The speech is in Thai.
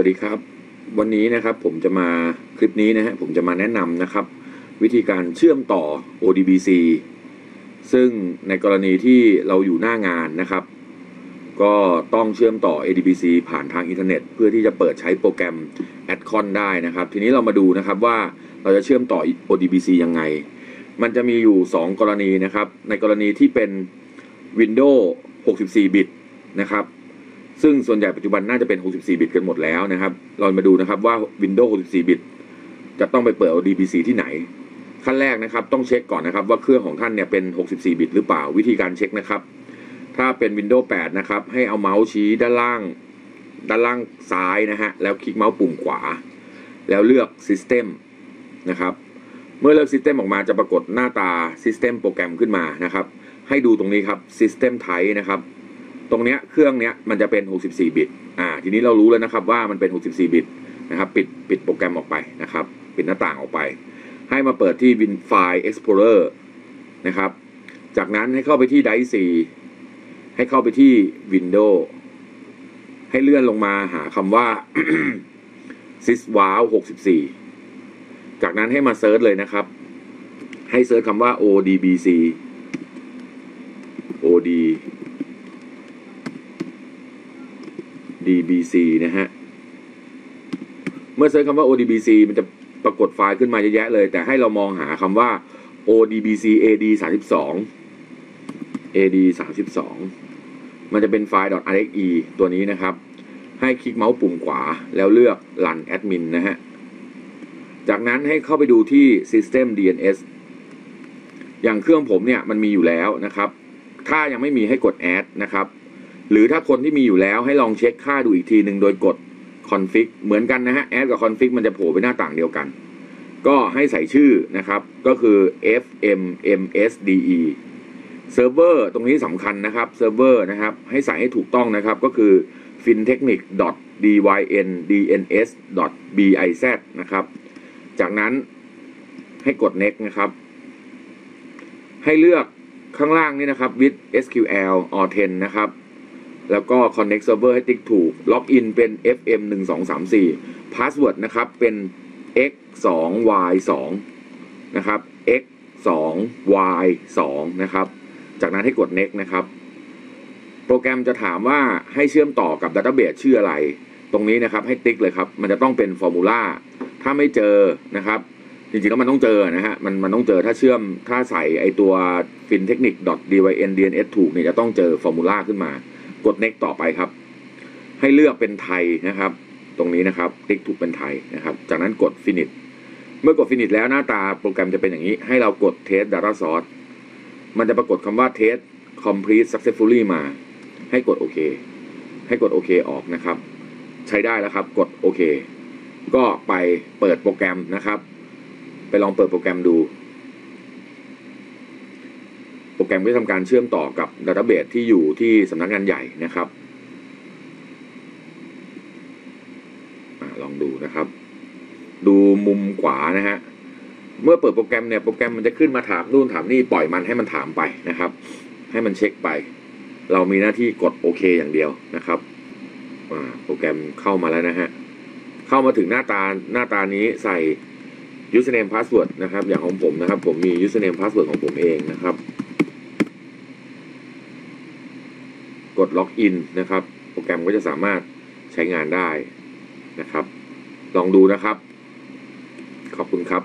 วัสดีครับ วันนี้นะครับผมจะมาคลิปนี้นะฮะผมจะมาแนะนำนะครับ วิธีการเชื่อมต่อ ODBC ซึ่งในกรณีที่เราอยู่หน้างานนะครับ ก็ต้องเชื่อมต่อ ADBC ผ่านทางอินเทอร์เน็ต เพื่อที่จะเปิดใช้โปรแกรม Adcon ได้นะครับ ทีนี้เรามาดูนะครับว่าเราจะเชื่อมต่อ ODBC ยังไง มันจะมีอยู่ 2 กรณีนะครับ ในกรณีที่เป็น Windows 64 บิตนะครับ ซึ่งส่วนใหญ่ปัจจุบันน่าจะเป็น 64 บิตกันหมดแล้วนะครับ เรามาดูนะครับว่า Windows 64 บิต จะต้องไปเปิด ODBC ที่ไหน ขั้นแรกนะครับต้องเช็คก่อนนะครับว่าเครื่องของท่านเนี่ยเป็น 64 บิตหรือเปล่าวิธีการเช็คนะครับ ถ้าเป็น Windows 8 นะครับ ให้เอาเมาส์ชี้ด้านล่าง ด้านล่างซ้ายนะฮะ แล้วคลิกเมาส์ปุ่มขวา แล้วเลือก System นะครับ เมื่อเลือก System ออกมาจะปรากฏหน้าตา System โปรแกรมขึ้นมานะครับ ให้ดูตรงนี้ครับ System Type นะครับ ตรงเนี้ยเครื่องเนี้ยมันจะเป็น 64 บิต อ่า ทีนี้เรารู้แล้วนะครับว่ามันเป็น 64 บิตนะครับปิดปิดโปรแกรมออกไปนะครับ ปิดหน้าต่างออกไป ให้มาเปิดที่ WinFi Explorer นะครับ จากนั้นให้เข้าไปที่ Drive C ให้เข้าไปที่ Windows ให้เลื่อนลงมาหาคำว่า syswow 64 จากนั้นให้มาเซิร์ชเลยนะครับ ให้เซิร์ชคำว่า odbc od odbc นะฮะ เมื่อเซิร์ชคำว่า odbc มันจะปรากฏไฟล์ขึ้นมาเยอะแยะเลย แต่ให้เรามองหาคำว่า odbc ad 32 ad 32 มันจะเป็นไฟล์ .rxe ตัวนี้นะครับ ให้คลิกเมาส์ปุ่มขวาแล้วเลือก run admin นะฮะ จากนั้นให้เข้าไปดูที่ system dns อย่างเครื่องผมเนี่ยมันมีอยู่แล้วนะครับ ถ้ายังไม่มีให้กด add นะครับ หรือถ้าคนที่มีอยู่แล้วให้ลองเช็คค่าดูอีกทีหนึ่งโดยกด config เหมือนกันนะฮะ add กับ config มันจะโผล่ไปหน้าต่างเดียวกัน ก็ให้ใส่ชื่อนะครับ ก็คือ fmmsde เซิร์ฟเวอร์ตรงนี้สำคัญนะครับเซิร์ฟเวอร์นะครับ ให้ใส่ให้ถูกต้องนะครับ ก็คือ fintechnic.dyndns.biz นะครับ จากนั้นให้กด next นะครับ ให้เลือกข้างล่างนี่นะครับ with SQL or 10 นะครับ แล้วก็ connect server ให้ติ๊กถูก ล็อกอินเป็น fm 1 2 3 4 password นะครับ เป็น x 2 y 2นะครับ x 2 y 2นะครับ จากนั้นให้กด next นะครับ โปรแกรมจะถามว่าให้เชื่อมต่อกับดัตเตอร์เบสชื่ออะไร ตรงนี้นะครับให้ติ๊กเลยครับ มันจะต้องเป็นฟอร์มูลาถ้าไม่เจอนะครับ จริงๆแล้วมันต้องเจอนะฮะ มันมันต้องเจอถ้าเชื่อม ถ้าใส่ไอตัว fintechnic.dyn.dns ถูกเนี่ยจะต้องเจอฟอร์มูลาขึ้นมา กด next ต่อไปครับ ให้เลือกเป็นไทยนะครับ ตรงนี้นะครับติ๊กถูกเป็นไทยนะครับ จากนั้นกด finish เมื่อกด finish แล้วหน้าตาโปรแกรมจะเป็นอย่างนี้ ให้เรากด test data source มันจะปรากฏคำว่า test complete successfully มา ให้กดโอเคให้กดโอเคออกนะครับ ใช้ได้แล้วครับ กดโอเคก็ไปเปิดโปรแกรมนะครับ ไปลองเปิดโปรแกรมดู แกรมก็จะทำการเชื่อมต่อกับดัตเตอร์เบสที่อยู่ที่สำนักงานใหญ่นะครับอลองดูนะครับ ดูมุมขวานะฮะเมื่อเปิดโปรแกรมเนี่ยโปรแกรมมันจะขึ้นมาถามนู่นถามนี่ปล่อยมันให้มันถามไปนะครับ ให้มันเช็คไป เรามีหน้าที่กดโอเคอย่างเดียวนะครับโปรแกรมเข้ามาแล้วนะฮะเข้ามาถึงหน้าตาหน้าตานี้ใส่ username password นะครับ อย่างของผมนะครับ ผมมี username password ของผมเองนะครับ กดล็อกอินนะครับ โปรแกรมก็จะสามารถใช้งานได้นะครับ ลองดูนะครับ ขอบคุณครับ